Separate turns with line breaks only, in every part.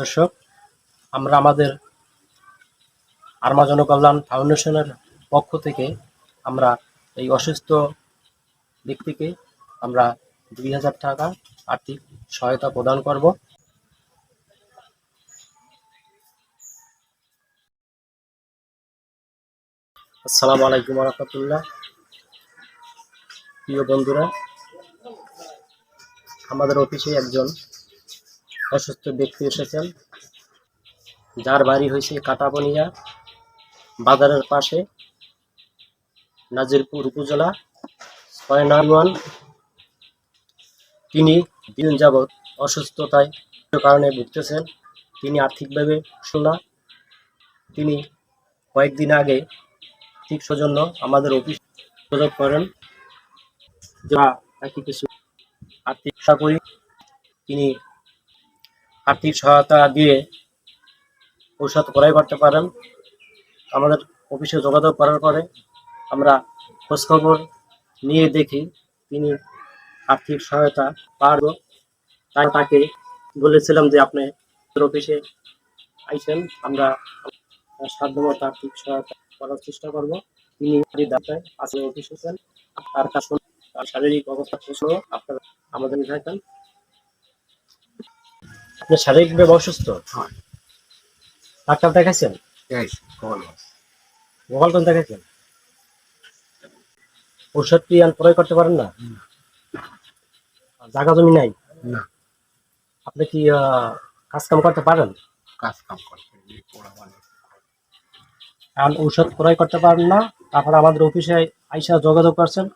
দর্শক, আমরা আমাদের আর্মা জনকল্যাণ ফাউন্ডেশনের পক্ষ থেকে আমরা এই অসুস্থ ব্যক্তিকে আমরা দুই হাজার টাকা আর্থিক সহায়তা প্রদান করব। আসসালামু আলাইকুম রহমতুল্লাহ। প্রিয় বন্ধুরা, আমাদের অফিসে একজন অসুস্থ ব্যক্তি এসেছেন। যার বাড়ি হয়েছে কাটাবনিয়া, বাজারের পাশে, নাজিরপুর উপজেলা, ছয় ওয়ান। তিনি দিন যাবৎ অসুস্থতায় কারণে ভুগতেছেন, তিনি আর্থিকভাবে শোনা তিনি কয়েকদিন আগে ঠিক সৌজন্য আমাদের অফিস যোগাযোগ করেন। যা তাকে কিছু আর্থিক করি। তিনি আর্থিক সহায়তা দিয়ে ঔষধ ক্রয় করতে পারেন। আমাদের অফিসে যোগাযোগ করার পরে আমরা খোঁজখবর নিয়ে দেখি তিনি আর্থিক সহায়তা পারব তাই তাকে বলেছিলাম যে আপনি অফিসে আইসেন, আমরা সাধ্যমতো আর্থিক সহায়তা করার চেষ্টা করব। তিনি আসলে অফিস এসেছেন তার কাছে শারীরিক অবস্থা আপনারা আমাদের থাকেন। আপনি শারীরিকভাবে অসুস্থ
হ্যাঁ।
ডাক্তার দেখাইছেন? গোপালগঞ্জ দেখাইছেন? ঔষধ কি আর ক্রয় করতে পারেন না। জায়গা জমি নাই?
না।
আপনি কি কাজ কাম করতে পারেন?
কাজ কাম করতে
কারণ ঔষধ ক্রয় করতে পারেন না তারপর আমাদের অফিসে আইসা যোগাযোগ করছেন।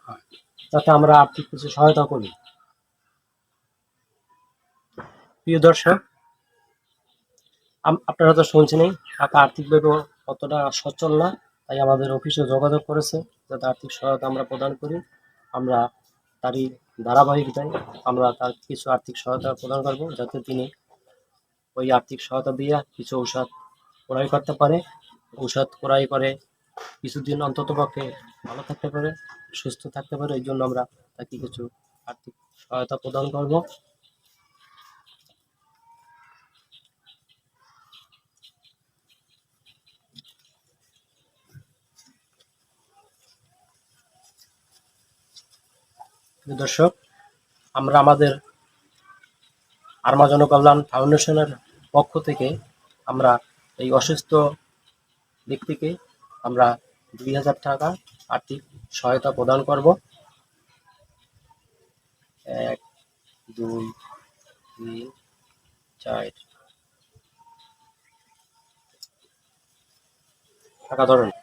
যাতে আমরা আর্থিক কিছু সহায়তা করি। প্রিয় দর্শক আপনারা তো শুনছেনই টাকা আর্থিকভাবে অতটা সচ্ছল না, তাই আমাদের অফিসে যোগাযোগ করেছে যাতে আর্থিক সহায়তা আমরা প্রদান করি। আমরা তারই ধারাবাহিকতায় আমরা তার কিছু আর্থিক সহায়তা প্রদান করব যাতে তিনি ওই আর্থিক সহায়তা দিয়ে কিছু ঔষধ ক্রয় করতে পারে। ঔষধ ক্রয় করে কিছুদিন অন্তত পক্ষে ভালো থাকতে পারে, সুস্থ থাকতে পারে, এই জন্য আমরা তাকে কিছু আর্থিক সহায়তা প্রদান করব। দর্শক, আমরা আমাদের আর্মা জনকল্যাণ ফাউন্ডেশনের পক্ষ থেকে আমরা এই অসুস্থ ব্যক্তিকে আমরা দুই হাজার টাকা আর্থিক সহায়তা প্রদান করব। এক, দুই, তিন, চার। টাকা ধরেন।